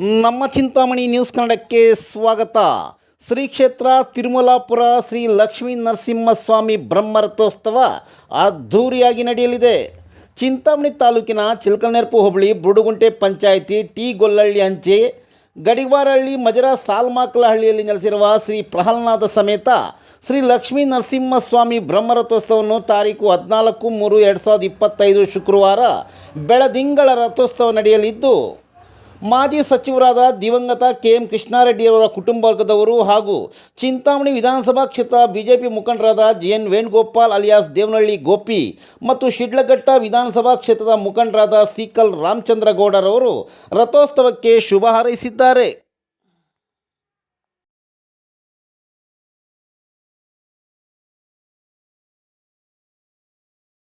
ನಮ್ಮ ಚಿಂತಾಮಣಿ ನ್ಯೂಸ್ ಕನ್ನಡಕ್ಕೆ ಸ್ವಾಗತ. ಶ್ರೀ ಕ್ಷೇತ್ರ ತಿರುಮಲಾಪುರ ಶ್ರೀ ಲಕ್ಷ್ಮೀ ನರಸಿಂಹಸ್ವಾಮಿ ಬ್ರಹ್ಮರಥೋತ್ಸವ ಅದ್ಧೂರಿಯಾಗಿ ನಡೆಯಲಿದೆ. ಚಿಂತಾಮಣಿ ತಾಲೂಕಿನ ಚಿಲ್ಕಲ್ನೆರ್ಪು ಹೋಬಳಿ ಬುಡುಗುಂಟೆ ಪಂಚಾಯಿತಿ ಟಿ ಗೊಲ್ಲಹಳ್ಳಿ ಅಂಚೆ, ಗಡಿವಾರಹಳ್ಳಿ ಮಜರ ಸಾಲ್ಮಾಕಲಹಳ್ಳಿಯಲ್ಲಿ ನೆಲೆಸಿರುವ ಶ್ರೀ ಪ್ರಹ್ಲಾದ ಸಮೇತ ಶ್ರೀ ಲಕ್ಷ್ಮೀ ನರಸಿಂಹಸ್ವಾಮಿ ಬ್ರಹ್ಮರಥೋತ್ಸವವನ್ನು ತಾರೀಕು ಹದಿನಾಲ್ಕು ಮೂರು ಎರಡು ಸಾವಿರದ ಇಪ್ಪತ್ತೈದು ಶುಕ್ರವಾರ ಬೆಳದಿಂಗಳ ರಥೋತ್ಸವ ನಡೆಯಲಿದ್ದು ಮಾಜಿ ಸಚಿವರಾದ ದಿವಂಗತ ಕೆ ಎಂ ಕೃಷ್ಣಾರೆಡ್ಡಿಯವರ ಕುಟುಂಬ ವರ್ಗದವರು ಹಾಗೂ ಚಿಂತಾಮಣಿ ವಿಧಾನಸಭಾ ಕ್ಷೇತ್ರ ಬಿಜೆಪಿ ಮುಖಂಡರಾದ G N Venugopal alias Devanahalli Gopi ಮತ್ತು ಶಿಡ್ಲಘಟ್ಟ ವಿಧಾನಸಭಾ ಕ್ಷೇತ್ರದ ಮುಖಂಡರಾದ ಸಿಕಲ್ ರಾಮಚಂದ್ರಗೌಡರವರು ರಥೋತ್ಸವಕ್ಕೆ ಶುಭ ಹಾರೈಸಿದ್ದಾರೆ.